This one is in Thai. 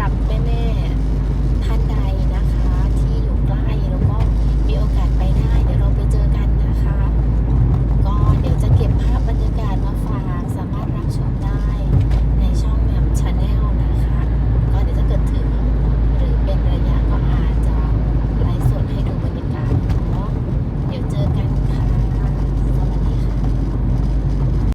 รับแม่แม่ท่านใด